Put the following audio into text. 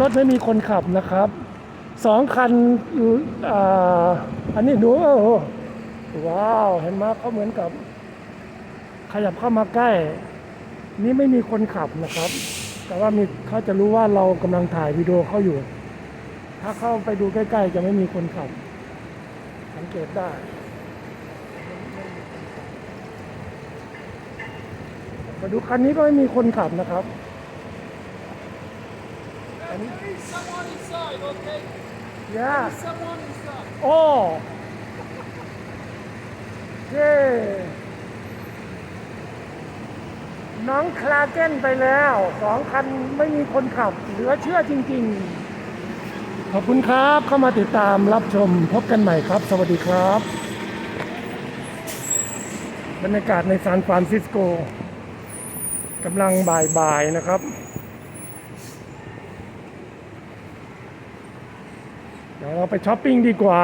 รถไม่มีคนขับนะครับสองคันอันนี้ดูโอ้ว้าว เห็นไหมเขาเหมือนกับ ขยับเข้ามาใกล้ นี่ไม่มีคนขับนะครับ แต่ว่ามีเขาจะรู้ว่าเรากำลังถ่ายวิดีโอเขาอยู่ ถ้าเข้าไปดูใกล้ ๆ จะไม่มีคนขับ สังเกตได้มาดูคันนี้ก็ไม่มีคนขับนะครับ There is someone inside, okay? ย่า Someone inside. โอ้เย้น้องคลาเก้นไปแล้วสองคันไม่มีคนขับเหลือเชื่อจริง ๆ ขอบคุณครับเข้ามาติดตามรับชมพบกันใหม่ครับ สวัสดีครับ บรรยากาศในซานฟรานซิสโกกำลังบ่ายๆนะครับ เดี๋ยวเราไปช้อปปิ้งดีกว่า